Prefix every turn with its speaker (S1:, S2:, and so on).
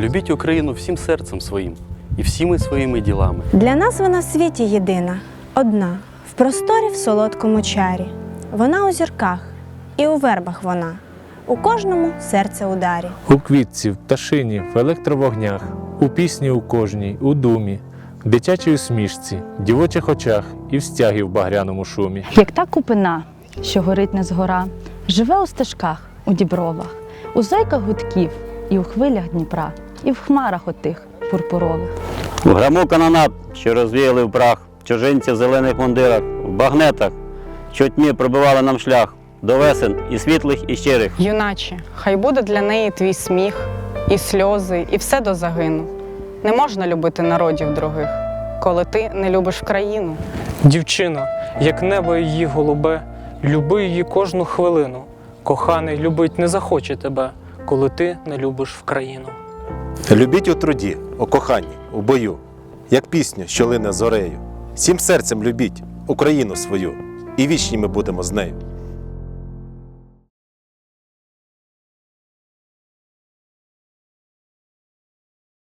S1: Любіть Україну всім серцем своїм і всіми своїми ділами.
S2: Для нас вона в світі єдина, одна, в просторі в солодкому чарі. Вона у зірках і у вербах вона, у кожному серце ударі.
S3: У квітці, в пташині, в електровогнях, у пісні у кожній, у думі, в дитячій усмішці, в дівочих очах і в стягі в багряному шумі.
S4: Як та купина, що горить не згора, живе у стежках, у дібровах, у зойках гудків, і у хвилях Дніпра, і в хмарах отих пурпурових.
S5: У граму канонат, що розвіяли в прах, чужинці в зелених мундирах, в багнетах, що тьмі пробивали нам шлях до весен і світлих, і щирих.
S6: Юначе, хай буде для неї твій сміх, і сльози, і все до загину. Не можна любити народів других, коли ти не любиш країну.
S7: Дівчина, як небо її голубе, люби її кожну хвилину. Коханий любить не захоче тебе, коли ти не любиш в країну.
S8: Любіть у труді, у коханні, у бою, як пісню, що лине зорею. Всім серцем любіть Україну свою, і вічні ми будемо з нею.